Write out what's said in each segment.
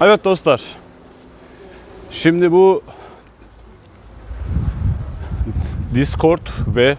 Evet dostlar. Şimdi bu Discord ve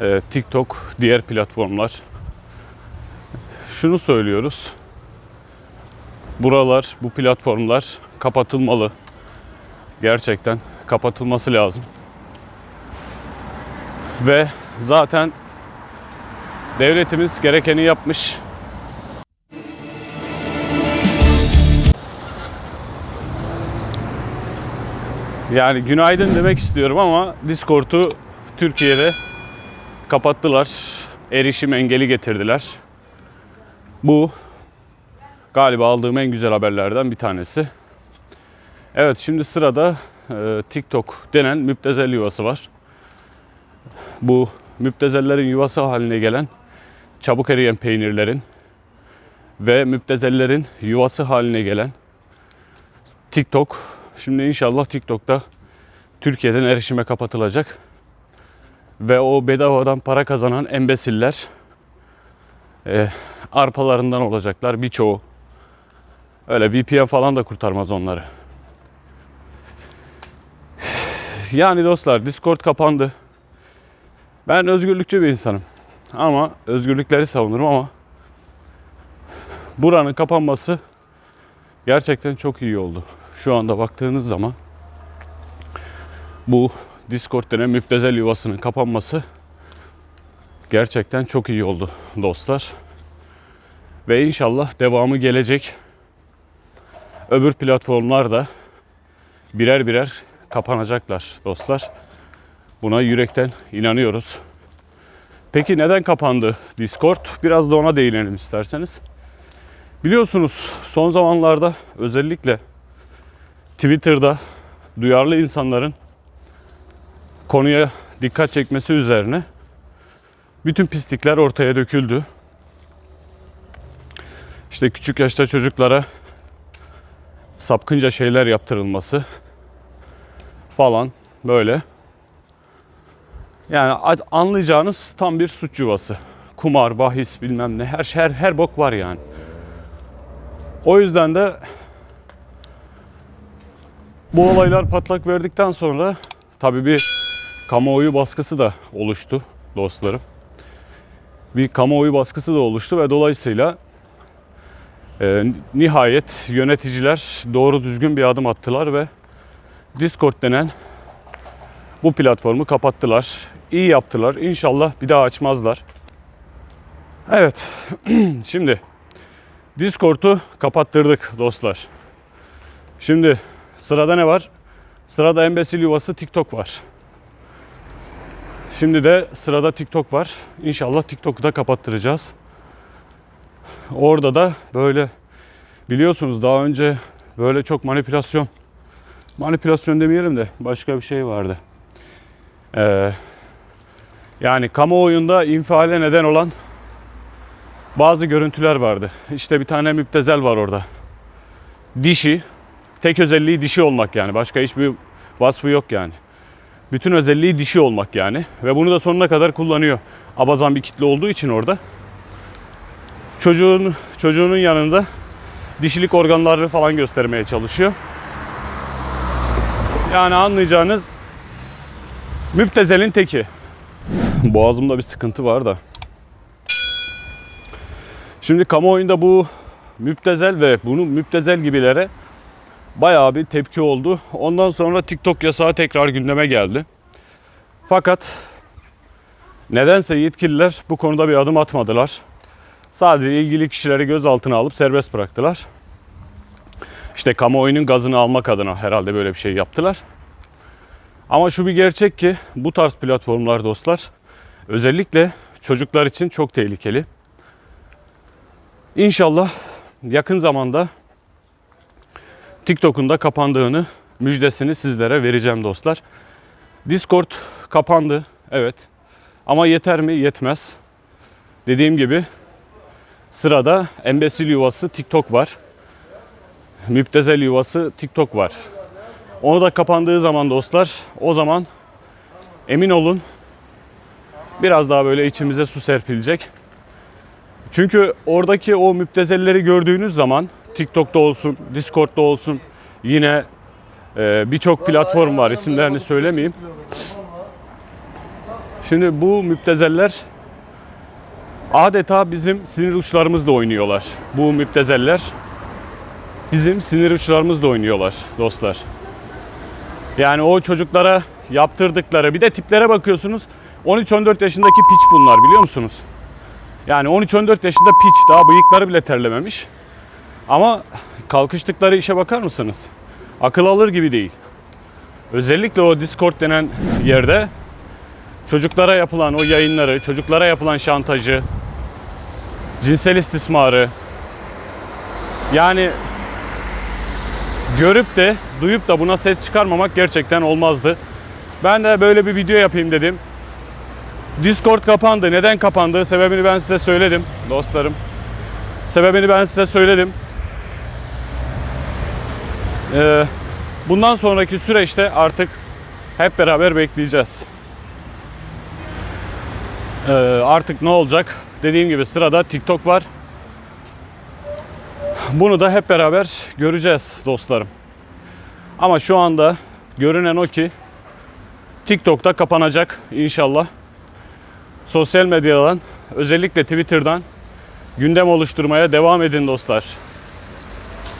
e, TikTok diğer platformlar şunu söylüyoruz. Buralar, bu platformlar kapatılmalı. Gerçekten kapatılması lazım. Ve zaten devletimiz gerekeni yapmış. Yani günaydın demek istiyorum ama Discord'u Türkiye'de kapattılar. Erişim engeli getirdiler. Bu galiba aldığım en güzel haberlerden bir tanesi. Evet şimdi sırada e, TikTok denen müptezel yuvası var. Bu müptezellerin yuvası haline gelen çabuk eriyen peynirlerin ve müptezellerin yuvası haline gelen TikTok. Şimdi inşallah TikTok'ta Türkiye'den erişime kapatılacak. Ve o bedavadan para kazanan embesiller e, arpalarından olacaklar birçoğu. Öyle VPN falan da kurtarmaz onları. Yani dostlar Discord kapandı. Ben özgürlükçü bir insanım. Ama özgürlükleri savunurum ama buranın kapanması gerçekten çok iyi oldu. Şu anda baktığınız zaman bu Discord denen müptezel yuvasının kapanması gerçekten çok iyi oldu dostlar. Ve inşallah devamı gelecek. Öbür platformlar da birer birer kapanacaklar dostlar. Buna yürekten inanıyoruz. Peki neden kapandı Discord? Biraz da ona değinelim isterseniz. Biliyorsunuz son zamanlarda özellikle Twitter'da duyarlı insanların konuya dikkat çekmesi üzerine bütün pislikler ortaya döküldü. İşte küçük yaşta çocuklara sapkınca şeyler yaptırılması falan böyle. Yani anlayacağınız tam bir suç yuvası. Kumar, bahis bilmem ne her şey her, her bok var yani. O yüzden de bu olaylar patlak verdikten sonra tabii bir kamuoyu baskısı da oluştu dostlarım. Bir kamuoyu baskısı da oluştu ve dolayısıyla e, nihayet yöneticiler doğru düzgün bir adım attılar ve Discord denen bu platformu kapattılar. İyi yaptılar. İnşallah bir daha açmazlar. Evet. Şimdi Discord'u kapattırdık dostlar. Şimdi sırada ne var? Sırada embesil yuvası TikTok var. Şimdi de sırada TikTok var. İnşallah TikTok'u da kapattıracağız. Orada da böyle biliyorsunuz daha önce böyle çok manipülasyon manipülasyon demeyelim de başka bir şey vardı. Ee, yani kamuoyunda infiale neden olan bazı görüntüler vardı. İşte bir tane müptezel var orada. Dişi, tek özelliği dişi olmak yani. Başka hiçbir vasfı yok yani. Bütün özelliği dişi olmak yani. Ve bunu da sonuna kadar kullanıyor. Abazan bir kitle olduğu için orada. Çocuğun çocuğunun yanında dişilik organlarını falan göstermeye çalışıyor. Yani anlayacağınız müptezelin teki. Boğazımda bir sıkıntı var da. Şimdi kamuoyunda bu müptezel ve bunu müptezel gibilere bayağı bir tepki oldu. Ondan sonra TikTok yasağı tekrar gündeme geldi. Fakat nedense yetkililer bu konuda bir adım atmadılar. Sadece ilgili kişileri gözaltına alıp serbest bıraktılar. İşte kamuoyunun gazını almak adına herhalde böyle bir şey yaptılar. Ama şu bir gerçek ki bu tarz platformlar dostlar özellikle çocuklar için çok tehlikeli. İnşallah yakın zamanda TikTok'un da kapandığını müjdesini sizlere vereceğim dostlar. Discord kapandı evet ama yeter mi? Yetmez. Dediğim gibi sırada embesil yuvası TikTok var. Müptezel yuvası TikTok var. Onu da kapandığı zaman dostlar o zaman emin olun biraz daha böyle içimize su serpilecek. Çünkü oradaki o müptezelleri gördüğünüz zaman TikTok'ta olsun, Discord'da olsun. Yine e, birçok platform var. İsimlerini söylemeyeyim. Şimdi bu müptezeller adeta bizim sinir uçlarımızla oynuyorlar. Bu müptezeller bizim sinir uçlarımızla oynuyorlar dostlar. Yani o çocuklara yaptırdıkları bir de tiplere bakıyorsunuz. 13-14 yaşındaki piç bunlar biliyor musunuz? Yani 13-14 yaşında piç daha bıyıkları bile terlememiş. Ama kalkıştıkları işe bakar mısınız? Akıl alır gibi değil. Özellikle o Discord denen yerde çocuklara yapılan o yayınları, çocuklara yapılan şantajı, cinsel istismarı yani görüp de duyup da buna ses çıkarmamak gerçekten olmazdı. Ben de böyle bir video yapayım dedim. Discord kapandı. Neden kapandı? Sebebini ben size söyledim dostlarım. Sebebini ben size söyledim. Ee, bundan sonraki süreçte artık hep beraber bekleyeceğiz. Ee, artık ne olacak? Dediğim gibi sırada TikTok var. Bunu da hep beraber göreceğiz dostlarım. Ama şu anda görünen o ki TikTok'ta kapanacak inşallah. Sosyal medyadan özellikle Twitter'dan gündem oluşturmaya devam edin dostlar.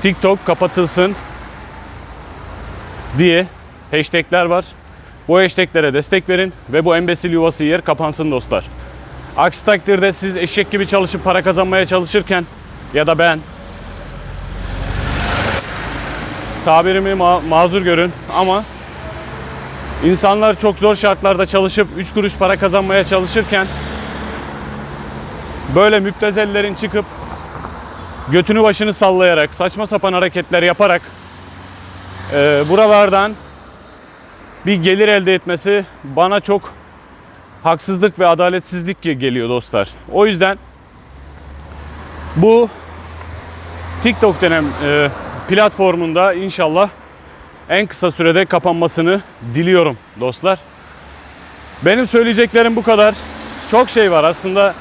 TikTok kapatılsın diye hashtagler var. Bu hashtaglere destek verin ve bu embesil yuvası yer kapansın dostlar. Aksi takdirde siz eşek gibi çalışıp para kazanmaya çalışırken ya da ben tabirimi ma- mazur görün ama insanlar çok zor şartlarda çalışıp 3 kuruş para kazanmaya çalışırken böyle müptezellerin çıkıp götünü başını sallayarak saçma sapan hareketler yaparak e, buralardan bir gelir elde etmesi bana çok haksızlık ve adaletsizlik geliyor dostlar. O yüzden bu TikTok denen e, platformunda inşallah en kısa sürede kapanmasını diliyorum dostlar. Benim söyleyeceklerim bu kadar. Çok şey var aslında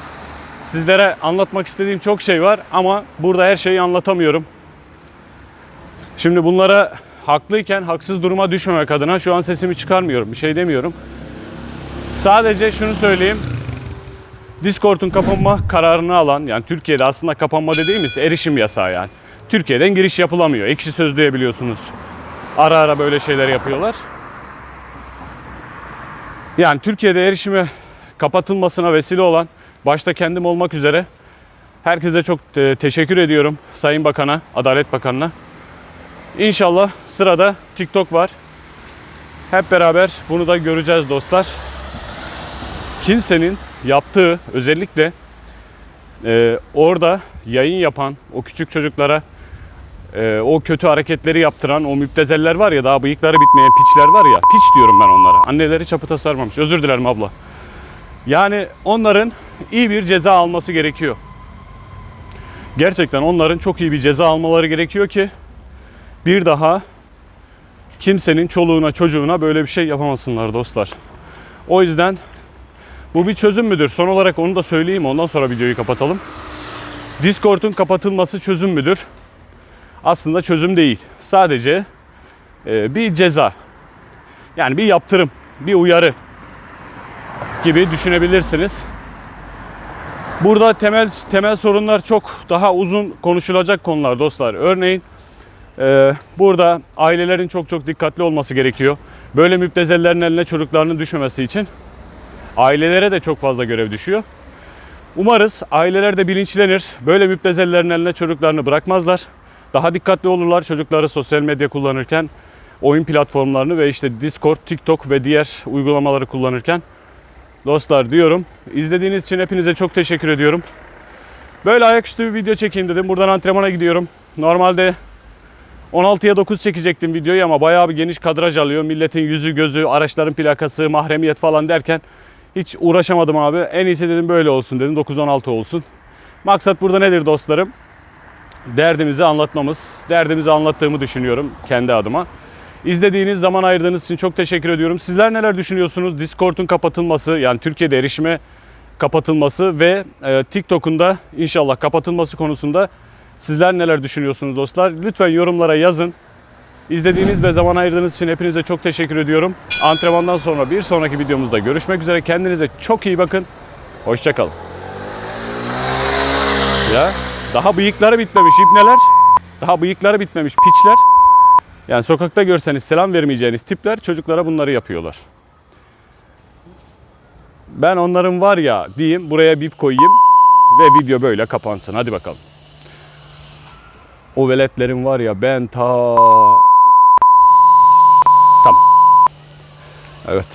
sizlere anlatmak istediğim çok şey var ama burada her şeyi anlatamıyorum. Şimdi bunlara haklıyken haksız duruma düşmemek adına şu an sesimi çıkarmıyorum. Bir şey demiyorum. Sadece şunu söyleyeyim. Discord'un kapanma kararını alan yani Türkiye'de aslında kapanma dediğimiz erişim yasağı yani. Türkiye'den giriş yapılamıyor. Ekşi sözlüğe biliyorsunuz. Ara ara böyle şeyler yapıyorlar. Yani Türkiye'de erişime kapatılmasına vesile olan başta kendim olmak üzere herkese çok e, teşekkür ediyorum Sayın Bakan'a, Adalet Bakanı'na. İnşallah sırada TikTok var. Hep beraber bunu da göreceğiz dostlar. Kimsenin yaptığı özellikle e, orada yayın yapan o küçük çocuklara e, o kötü hareketleri yaptıran o müptezeller var ya daha bıyıkları bitmeyen piçler var ya piç diyorum ben onlara. Anneleri çapıta sarmamış. Özür dilerim abla. Yani onların iyi bir ceza alması gerekiyor. Gerçekten onların çok iyi bir ceza almaları gerekiyor ki bir daha kimsenin çoluğuna çocuğuna böyle bir şey yapamasınlar dostlar. O yüzden bu bir çözüm müdür? Son olarak onu da söyleyeyim ondan sonra videoyu kapatalım. Discord'un kapatılması çözüm müdür? Aslında çözüm değil. Sadece e, bir ceza. Yani bir yaptırım, bir uyarı gibi düşünebilirsiniz. Burada temel temel sorunlar çok daha uzun konuşulacak konular dostlar. Örneğin burada ailelerin çok çok dikkatli olması gerekiyor. Böyle müptezellerin eline çocuklarının düşmemesi için ailelere de çok fazla görev düşüyor. Umarız aileler de bilinçlenir. Böyle müptezellerin eline çocuklarını bırakmazlar. Daha dikkatli olurlar çocukları sosyal medya kullanırken, oyun platformlarını ve işte Discord, TikTok ve diğer uygulamaları kullanırken. Dostlar diyorum. İzlediğiniz için hepinize çok teşekkür ediyorum. Böyle ayaküstü bir video çekeyim dedim. Buradan antrenmana gidiyorum. Normalde 16'ya 9 çekecektim videoyu ama bayağı bir geniş kadraj alıyor. Milletin yüzü gözü, araçların plakası, mahremiyet falan derken hiç uğraşamadım abi. En iyisi dedim böyle olsun dedim. 9-16 olsun. Maksat burada nedir dostlarım? Derdimizi anlatmamız. Derdimizi anlattığımı düşünüyorum kendi adıma. İzlediğiniz zaman ayırdığınız için çok teşekkür ediyorum. Sizler neler düşünüyorsunuz? Discord'un kapatılması yani Türkiye'de erişime kapatılması ve e, TikTok'un da inşallah kapatılması konusunda Sizler neler düşünüyorsunuz dostlar? Lütfen yorumlara yazın. İzlediğiniz ve zaman ayırdığınız için hepinize çok teşekkür ediyorum. Antrenmandan sonra bir sonraki videomuzda görüşmek üzere. Kendinize çok iyi bakın. Hoşçakalın. Ya daha bıyıkları bitmemiş ibneler. Daha bıyıkları bitmemiş piçler. Yani sokakta görseniz selam vermeyeceğiniz tipler çocuklara bunları yapıyorlar. Ben onların var ya diyeyim buraya bip koyayım ve video böyle kapansın. Hadi bakalım. O veletlerin var ya ben ta... Tamam. Evet.